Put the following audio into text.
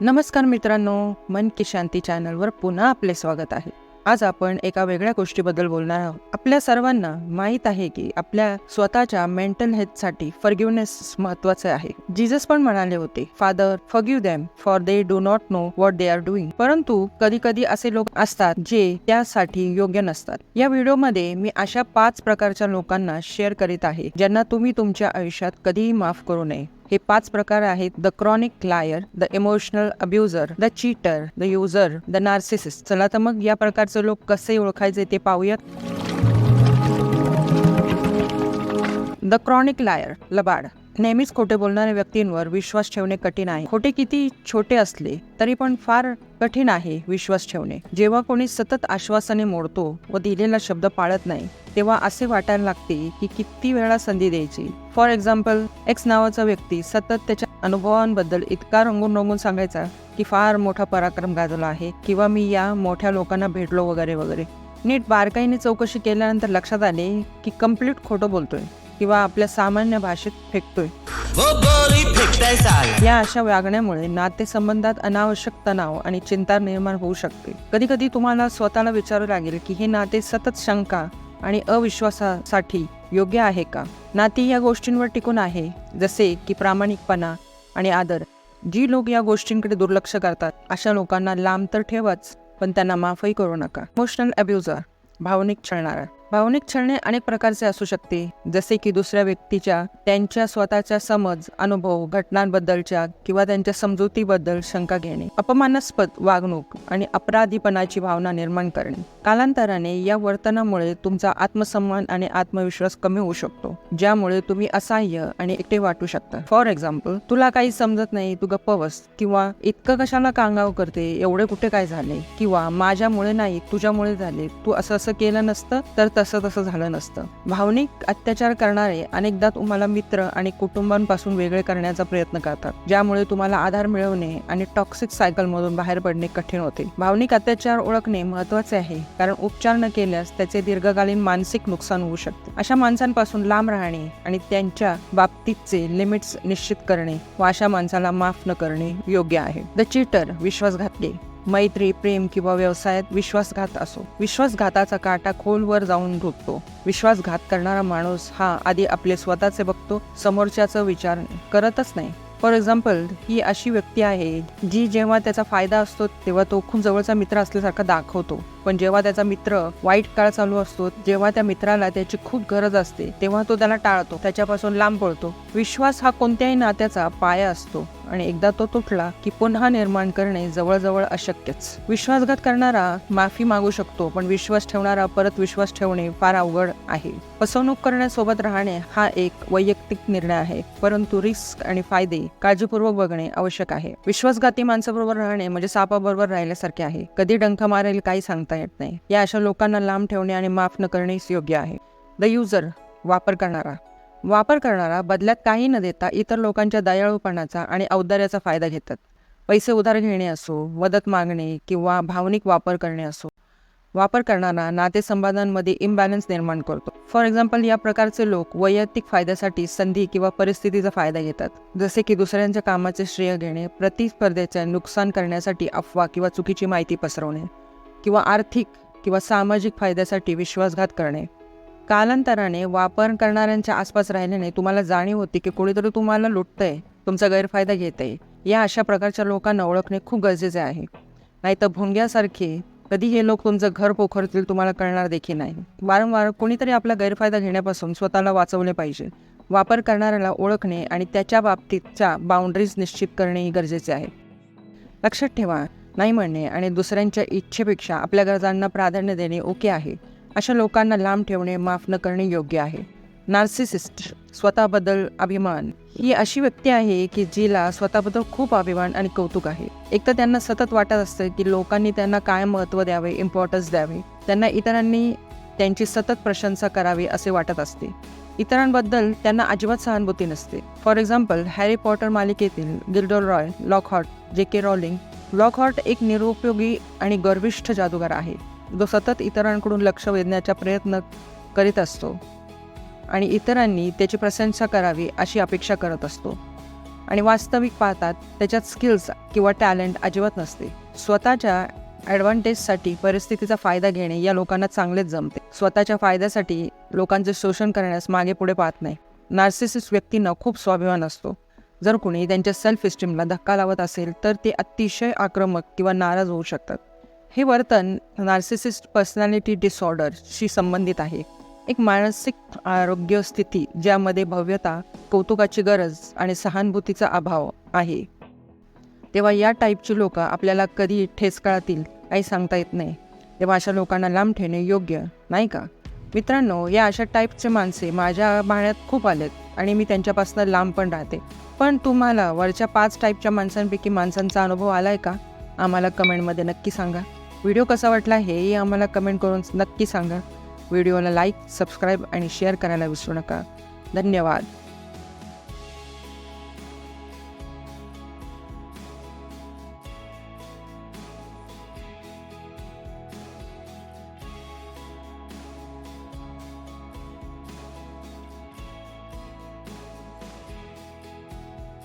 नमस्कार मित्रांनो मन की शांती चॅनलवर पुन्हा आपले स्वागत आहे. आज आपण एका वेगळ्या गोष्टीबद्दल बोलणार आहोत. आपल्या सर्वांना माहीत आहे की आपल्या स्वतःच्या मेंटल हेल्थसाठी फॉरगिवनेस महत्त्वाचे आहे. जीजस पण म्हणाले होते father forgive them for they do not know what they are doing परंतु कधी कधी असे लोक असतात जे त्यासाठी योग्य नसतात. या व्हिडिओमध्ये मी अशा पाच प्रकारच्या लोकांना शेअर करीत आहे ज्यांना तुम्ही तुमच्या आयुष्यात कधीही माफ करू नये. हे पाच प्रकार आहेत. The chronic liar the emotional abuser the cheater the user the narcissist चला तर मग या प्रकारचे लोक कसे ओळखायचे ते पाहूयात. द क्रॉनिक लायर लबाड. नेहमीच खोटे बोलणाऱ्या व्यक्तींवर विश्वास ठेवणे कठीण आहे. खोटे किती छोटे असले तरी पण फार कठीण आहे विश्वास ठेवणे. जेव्हा कोणी सतत आश्वासने मोडतो व दिलेला शब्द पाळत नाही तेव्हा असे वाटायला लागते की किती वेळा संधी द्यायची. फॉर एक्झाम्पल एक्स नावाचा व्यक्ती सतत त्याच्या अनुभवांबद्दल इतका रंगून रंगून सांगायचा की फार मोठा पराक्रम गाजवला आहे किंवा मी या मोठ्या लोकांना भेटलो वगैरे वगैरे. नीट बारकाईने चौकशी केल्यानंतर लक्षात आले की कंप्लीट खोटं बोलतोय. किंवा आपल्या सामान्य भाषेत फेकतोय. या अशा वागण्यामुळे नातेसंबंधात अनावश्यक तणाव आणि चिंता निर्माण होऊ शकते. कधी कधी तुम्हाला स्वतःला विचारावं लागेल की हे नाते सतत शंका आणि अविश्वासासाठी योग्य आहे का? नाती या गोष्टींवर टिकून आहे जसे की प्रामाणिकपणा आणि आदर. जी लोक या गोष्टींकडे दुर्लक्ष करतात अशा लोकांना लांब तर ठेवाच पण त्यांना माफही करू नका. इमोशनल अब्युजर भावनिक छळणारा. भावनिक छळणे अनेक प्रकारचे असू शकते. जसे की दुसऱ्या व्यक्तीच्या त्यांच्या स्वतःच्या समज अनुभव घटनांबद्दलच्या किंवा त्यांच्या समजुतीबद्दल शंका घेणे अपमानास्पद वागणूक आणि अपराधीपणाची भावना निर्माण करणे. कालांतराने या वर्तनामुळे तुमचा आत्मसन्मान आणि आत्मविश्वास कमी होऊ शकतो ज्यामुळे तुम्ही असहाय्य आणि एकटे वाटू शकता. फॉर एक्झाम्पल तुला काही समजत नाही तू गप्प बस किंवा इतकं कशाला कांगाव करते एवढे कुठे काय झाले? किंवा माझ्यामुळे नाही तुझ्यामुळे झाले तू असं असं केलं नसतं तर तसं तसं झालं नसतं. भावनिक अत्याचार करणारे अनेकदा तुम्हाला मित्र आणि कुटुंबांपासून वेगळे करण्याचा प्रयत्न करतात ज्यामुळे तुम्हाला आधार मिळवणे आणि टॉक्सिक सायकल मधून बाहेर पडणे कठीण होते. भावनिक अत्याचार ओळखणे महत्त्वाचे आहे कारण उपचार न केल्यास त्याचे दीर्घकालीन मानसिक नुकसान होऊ शकते. अशा माणसांपासून लांब राहणे आणि त्यांच्या बाबतीतचे लिमिट्स निश्चित करणे व अशा माणसाला माफ न करणे योग्य आहे. द चीटर विश्वासघातले मैत्री प्रेम किंवा व्यवसायात विश्वासघात असो. विश्वासघाताचा काटा खोलवर जाऊन रुततो. विश्वासघात करणारा माणूस हा आधी आपले स्वतःचे बघतो समोरच्याचा विचार करतच नाही. फॉर एक्झाम्पल ही अशी व्यक्ती आहे जी जेव्हा त्याचा फायदा असतो तेव्हा तो खूप जवळचा मित्र असल्यासारखा दाखवतो. पण जेव्हा त्याचा मित्र वाईट काळ चालू असतो जेव्हा त्या मित्राला त्याची खूप गरज असते तेव्हा तो त्याला टाळतो. त्याच्यापासून लांब पळतो. विश्वास हा कोणत्याही नात्याचा पाया असतो आणि एकदा तो तुटला की पुन्हा निर्माण करणे जवळजवळ अशक्यच. विश्वासघात करणारा माफी मागू शकतो पण विश्वास ठेवणारा परत विश्वास ठेवणे फार अवघड आहे. फसवणूक करण्यासोबत राहणे हा एक वैयक्तिक निर्णय आहे परंतु रिस्क आणि फायदे काळजीपूर्वक बघणे आवश्यक आहे. विश्वासघाती माणसाबरोबर राहणे म्हणजे सापाबरोबर राहिल्यासारखे आहे. कधी डंख मारेल काही सांगता येत नाही. या अशा लोकांना लांब ठेवणे आणि माफ न करणेच योग्य आहे. द युजर वापर करणारा. वापर करणारा बदल्यात काही न देता इतर लोकांच्या दयाळूपणाचा आणि औदार्याचा फायदा घेतात. पैसे उधार घेणे असो मदत मागणे किंवा भावनिक वापर करणे असो. वापर करणारा नातेसंबंधांमध्ये इम्बॅलन्स निर्माण करतो. फॉर एक्झाम्पल या प्रकारचे लोक वैयक्तिक फायद्यासाठी संधी किंवा परिस्थितीचा फायदा घेतात. जसे की दुसऱ्यांच्या कामाचे श्रेय घेणे प्रतिस्पर्धेचे नुकसान करण्यासाठी अफवा किंवा चुकीची माहिती पसरवणे. किंवा आर्थिक किंवा सामाजिक फायद्यासाठी विश्वासघात करणे. कालांतराने वापर करणाऱ्यांच्या आसपास राहिल्याने तुम्हाला जाणीव होती की कोणीतरी तुम्हाला लुटतंय तुमचा गैरफायदा घेत आहे या अशा प्रकारच्या लोकांना ओळखणे खूप गरजेचे आहे. नाहीतर भोंग्यासारखे कधी हे लोक तुमचं घर पोखरतील तुम्हाला कळणार देखील नाही. वारंवार कोणीतरी आपला गैरफायदा घेण्यापासून स्वतःला वाचवले पाहिजे. वापर करणाऱ्याला ओळखणे आणि त्याच्या बाबतीतच्या बाउंड्रीज निश्चित करणेही गरजेचे आहे. लक्षात ठेवा नाही म्हणणे आणि दुसऱ्यांच्या इच्छेपेक्षा आपल्या गरजांना प्राधान्य देणे ओके आहे. अशा लोकांना लांब ठेवणे माफ न करणे योग्य आहे. नार्सिसिस्ट स्वतःबद्दल अभिमान. ही अशी व्यक्ती आहे की जिला स्वतःबद्दल खूप अभिमान आणि कौतुक आहे. एक तर त्यांना सतत वाटत असतं की लोकांनी त्यांना काय महत्त्व द्यावे इम्पॉर्टन्स द्यावे. त्यांना इतरांनी त्यांची सतत प्रशंसा करावी असे वाटत असते. इतरांबद्दल त्यांना अजिबात सहानुभूती नसते. फॉर एक्झाम्पल हॅरी पॉटर मालिकेतील गिल्डोल रॉय लॉकहॉट जे के रॉलिंग लॉकहॉट एक निरुपयोगी आणि गर्विष्ठ जादूगार आहे. जो सतत इतरांकडून लक्ष वेधण्याचा प्रयत्न करीत असतो आणि इतरांनी त्याची प्रशंसा करावी अशी अपेक्षा करत असतो. आणि वास्तविक पाहतात त्याच्यात स्किल्स किंवा टॅलेंट अजिबात नसते. स्वतःच्या ॲडव्हान्टेजसाठी परिस्थितीचा फायदा घेणे या लोकांना चांगलेच जमते. स्वतःच्या फायद्यासाठी लोकांचे शोषण करण्यास मागे पुढे पाहत नाही. नार्सिसिस्ट व्यक्तींना खूप स्वाभिमान असतो. जर कुणी त्यांच्या सेल्फ इस्टीमला धक्का लावत असेल तर ते अतिशय आक्रमक किंवा नाराज होऊ शकतात. हे वर्तन नार्सिसिस्ट पर्सनॅलिटी डिसऑर्डरशी संबंधित आहे. एक मानसिक आरोग्य स्थिती ज्यामध्ये भव्यता कौतुकाची गरज आणि सहानुभूतीचा अभाव आहे. तेव्हा या टाईपची लोकं आपल्याला कधी ठेस काळातील काही सांगता येत नाही. तेव्हा अशा लोकांना लांब ठेवणे योग्य नाही का? मित्रांनो या अशा टाईपचे माणसे माझ्या पाहण्यात खूप आलेत. आणि मी त्यांच्यापासून लांब पण राहते. पण तुम्हाला वरच्या पाच टाईपच्या माणसांपैकी माणसांचा अनुभव आला आहे का? आम्हाला कमेंटमध्ये नक्की सांगा. व्हिडिओ कसा वाटला हेही आम्हाला कमेंट करून नक्की सांगा. व्हिडिओला लाईक सबस्क्राईब आणि शेअर करायला विसरू नका. धन्यवाद.